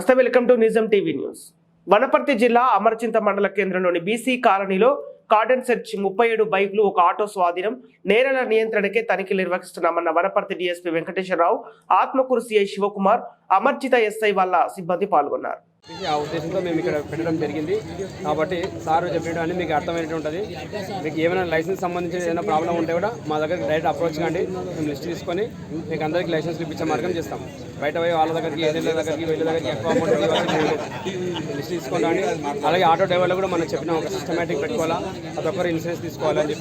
నమస్తే welcome to Nijam TV news. Wanaparthy జిల్లా అమర్చింత మండల కేంద్రంలోని బీసీ కాలనీలో కార్డన్ సెర్చ్ ముప్పై ఏడు బైకులు ఒక ఆటో స్వాధీనం నేరల నియంత్రణకే తనిఖీలు నిర్వహిస్తున్నామన్న Wanaparthy DSP Venkateswara Rao Atmakur CI Shivakumar Amarchinta SI వాళ్ళ సిబ్బంది పాల్గొన్నారు. ఆ ఉద్దేశంతో మేము ఇక్కడ పెట్టడం జరిగింది. కాబట్టి సార్ చెప్పడం అని మీకు అర్థమైనట్టు ఉంటుంది. మీకు ఏమైనా లైసెన్స్ సంబంధించిన ఏదైనా ప్రాబ్లం ఉంటే కూడా మా దగ్గర డైరెక్ట్ అప్రోచ్ కండి. మేము లిస్ట్ తీసుకొని మీకు అందరికీ లైసెన్స్ ఇప్పించే మార్గం చేస్తాం బయట పోయి వాళ్ళ దగ్గరికి ఏజెంట్ల దగ్గరికి వీళ్ళ దగ్గరికి ఎక్కువ అమౌంట్ లిస్ట్ తీసుకోండి అలాగే ఆటో డ్రైవర్లు కూడా మనం చెప్పిన ఒక సిస్టమేటిక్ పెట్టుకోవాలా. ప్రతి ఒక్కరు ఇన్సూరెన్స్ తీసుకోవాలి అని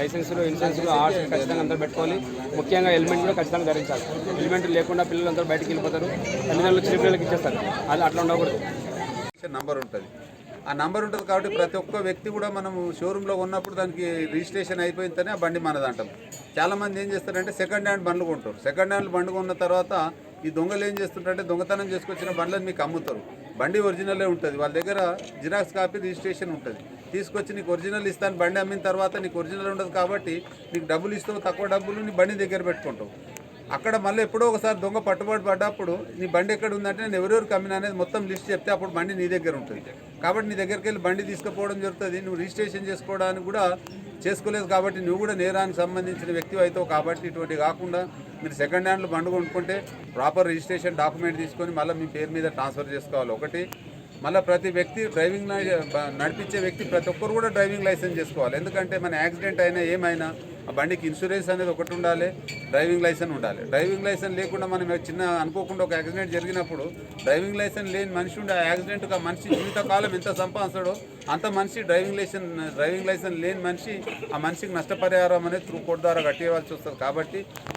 లైసెన్సులు ఇన్సూరెన్స్లు ఆర్ట్స్ ఖచ్చితంగా అందరూ పెట్టుకోవాలి ముఖ్యంగా హెల్మెట్ కూడా ఖచ్చితంగా ధరించాలి. హెల్మెట్ లేకుండా పిల్లలందరూ బయటకు వెళ్ళిపోతారు. తల్లిదండ్రులు చిన్న పిల్లలకి ఇచ్చేస్తారు. అది అట్లా ఉండకూడదు. నంబర్ ఉంటుంది. ఆ నంబర్ ఉంటుంది కాబట్టి ప్రతి ఒక్క వ్యక్తి కూడా మనం షోరూంలో ఉన్నప్పుడు దానికి రిజిస్ట్రేషన్ అయిపోయిందనే ఆ బండి మనది అంటాం. చాలామంది ఏం చేస్తారంటే సెకండ్ హ్యాండ్ బండ్లు కొంటారు. సెకండ్ హ్యాండ్ బండ్లు కొన్న తర్వాత ఈ దొంగలు ఏం చేస్తుంటారంటే దొంగతనం చేసుకొచ్చిన బండ్లను మీకు అమ్ముతారు. బండి ఒరిజినలే ఉంటుంది. వాళ్ళ దగ్గర జిరాక్స్ కాపీ రిజిస్ట్రేషన్ ఉంటుంది. తీసుకొచ్చి నీకు ఒరిజినల్ ఇస్తాను బండి అమ్మిన తర్వాత నీకు ఒరిజినల్ ఉండదు కాబట్టి నీకు డబ్బులు ఇస్తావు తక్కువ డబ్బులు నీ బండి దగ్గర పెట్టుకుంటావు. అక్కడ మళ్ళీ ఎప్పుడో ఒకసారి దొంగ పట్టుబడి పడ్డప్పుడు నీ బండి ఎక్కడ ఉందంటే నేను ఎవరెవరికి అమ్మిన అనేది మొత్తం లిస్ట్ చెప్తే అప్పుడు బండి నీ దగ్గర ఉంటుంది. కాబట్టి నీ దగ్గరికి వెళ్ళి బండి తీసుకుపోవడం జరుగుతుంది. నువ్వు రిజిస్ట్రేషన్ చేసుకోవడానికి కూడా చేసుకోలేదు కాబట్టి నువ్వు కూడా నేరానికి సంబంధించిన వ్యక్తి అవుతావు కాబట్టి ఇటువంటి కాకుండా మీరు సెకండ్ హ్యాండ్లో బండి కొనుక్కుంటే ప్రాపర్ రిజిస్ట్రేషన్ డాక్యుమెంట్ తీసుకొని మళ్ళీ మీ పేరు మీద ట్రాన్స్ఫర్ చేసుకోవాలి. ఒకటి మళ్ళీ ప్రతి వ్యక్తి డ్రైవింగ్ నడిపించే వ్యక్తి ప్రతి ఒక్కరు కూడా డ్రైవింగ్ లైసెన్స్ చేసుకోవాలి. ఎందుకంటే మన యాక్సిడెంట్ అయినా ఏమైనా ఆ బండికి ఇన్సూరెన్స్ అనేది ఒకటి ఉండాలి డ్రైవింగ్ లైసెన్స్ ఉండాలి. డ్రైవింగ్ లైసెన్స్ లేకుండా మనం చిన్న అనుకోకుండా ఒక యాక్సిడెంట్ జరిగినప్పుడు డ్రైవింగ్ లైసెన్స్ లేని మనిషి ఉండే ఆ యాక్సిడెంట్కి ఆ మనిషి జీవితకాలం ఎంత సంపాదిస్తాడో అంత మనిషి డ్రైవింగ్ లైసెన్స్ డ్రైవింగ్ లైసెన్స్ లేని మనిషి ఆ మనిషికి నష్టపరిహారం అనేది త్రూ కోర్టు ద్వారా కట్టేయవలసి వస్తుంది. కాబట్టి